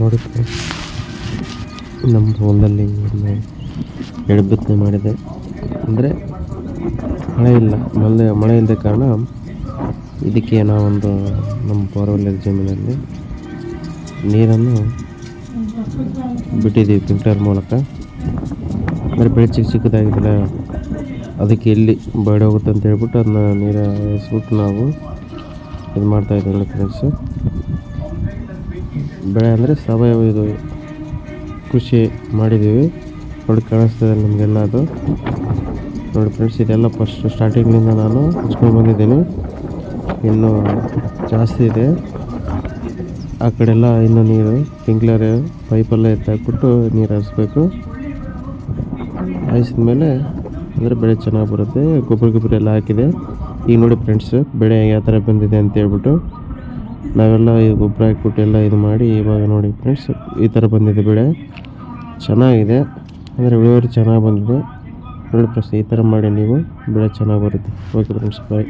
ನೋಡಿ ಫ್ರೆಂಡ್ಸ್ ನಮ್ಮ ಹೊಲದಲ್ಲಿ ಒಮ್ಮೆ ಎರಡು ಬಿತ್ತನೆ ಮಾಡಿದೆ. ಅಂದರೆ ಮಳೆ ಇಲ್ಲ, ಮಳೆ ಮಳೆ ಇಲ್ಲದ ಕಾರಣ ಇದಕ್ಕೆ ನಾವೊಂದು ನಮ್ಮ ಬೋರ್ವೆಲ್ ಜಮೀನಲ್ಲಿ ನೀರನ್ನು ಬಿಟ್ಟಿದ್ದೀವಿ ಫಿಲ್ಟರ್ ಮೂಲಕ. ಅಂದರೆ ಬೆಳೆ ಚಿಕ್ಕ ಚಿಕ್ಕದಾಗಿದ್ದರೆ ಅದಕ್ಕೆ ಎಲ್ಲಿ ಬೇಡ ಹೋಗುತ್ತೆ ಅಂತ ಹೇಳ್ಬಿಟ್ಟು ಅದನ್ನ ನೀರು ಸುಟ್ಟು ನಾವು ಇದು ಮಾಡ್ತಾಯಿದ್ದೀವಿ ಫ್ರೆಂಡ್ಸು ಬೆಳೆ ಅಂದರೆ ಸಾವಯವ ಇದು ಕೃಷಿ ಮಾಡಿದ್ದೀವಿ. ನೋಡಿ, ಕಾಣಿಸ್ತದೆ ನಮಗೆಲ್ಲ ಅದು. ನೋಡಿ ಫ್ರೆಂಡ್ಸ್ ಇದೆಲ್ಲ ಫಸ್ಟ್ ಸ್ಟಾರ್ಟಿಂಗ್ನಿಂದ ನಾನು ಹಚ್ಕೊಂಡು ಬಂದಿದ್ದೀನಿ. ಇನ್ನೂ ಜಾಸ್ತಿ ಇದೆ. ಆ ಕಡೆಲ್ಲ ಇನ್ನೂ ನೀರು ಸ್ಪ್ರಿಂಕ್ಲರ್ ಪೈಪೆಲ್ಲ ಎತ್ತಾಕ್ಬಿಟ್ಟು ನೀರು ಹಾಯಿಸ್ಬೇಕು ಹಾಯಿಸಿದ ಮೇಲೆ ಅಂದರೆ ಬೆಳೆ ಚೆನ್ನಾಗಿ ಬರುತ್ತೆ. ಗೊಬ್ಬರ ಗೊಬ್ಬರ ಎಲ್ಲ ಹಾಕಿದೆ. ಈಗ ನೋಡಿ ಫ್ರೆಂಡ್ಸ್ ಬೆಳೆ ಯಾವ ಥರ ಬಂದಿದೆ ಅಂತ ಹೇಳ್ಬಿಟ್ಟು. ನಾವೆಲ್ಲ ಗೊಬ್ಬರ ಹಾಕ್ಬಿಟ್ಟು ಎಲ್ಲ ಇದು ಮಾಡಿ ಇವಾಗ ನೋಡಿ ಫ್ರೆಂಡ್ಸ್ ಈ ಥರ ಬಂದಿದೆ ಬೆಳೆ ಚೆನ್ನಾಗಿದೆ. ಅಂದರೆ ಇಳುವರಿ ಚೆನ್ನಾಗಿ ಬಂದಿದೆ. ನೋಡಿ ಫ್ರೆಂಡ್ಸ್ ಈ ಥರ ಮಾಡಿ ನೀವು ಬೆಳೆ ಚೆನ್ನಾಗಿ ಬರುತ್ತೆ. Okay friends bye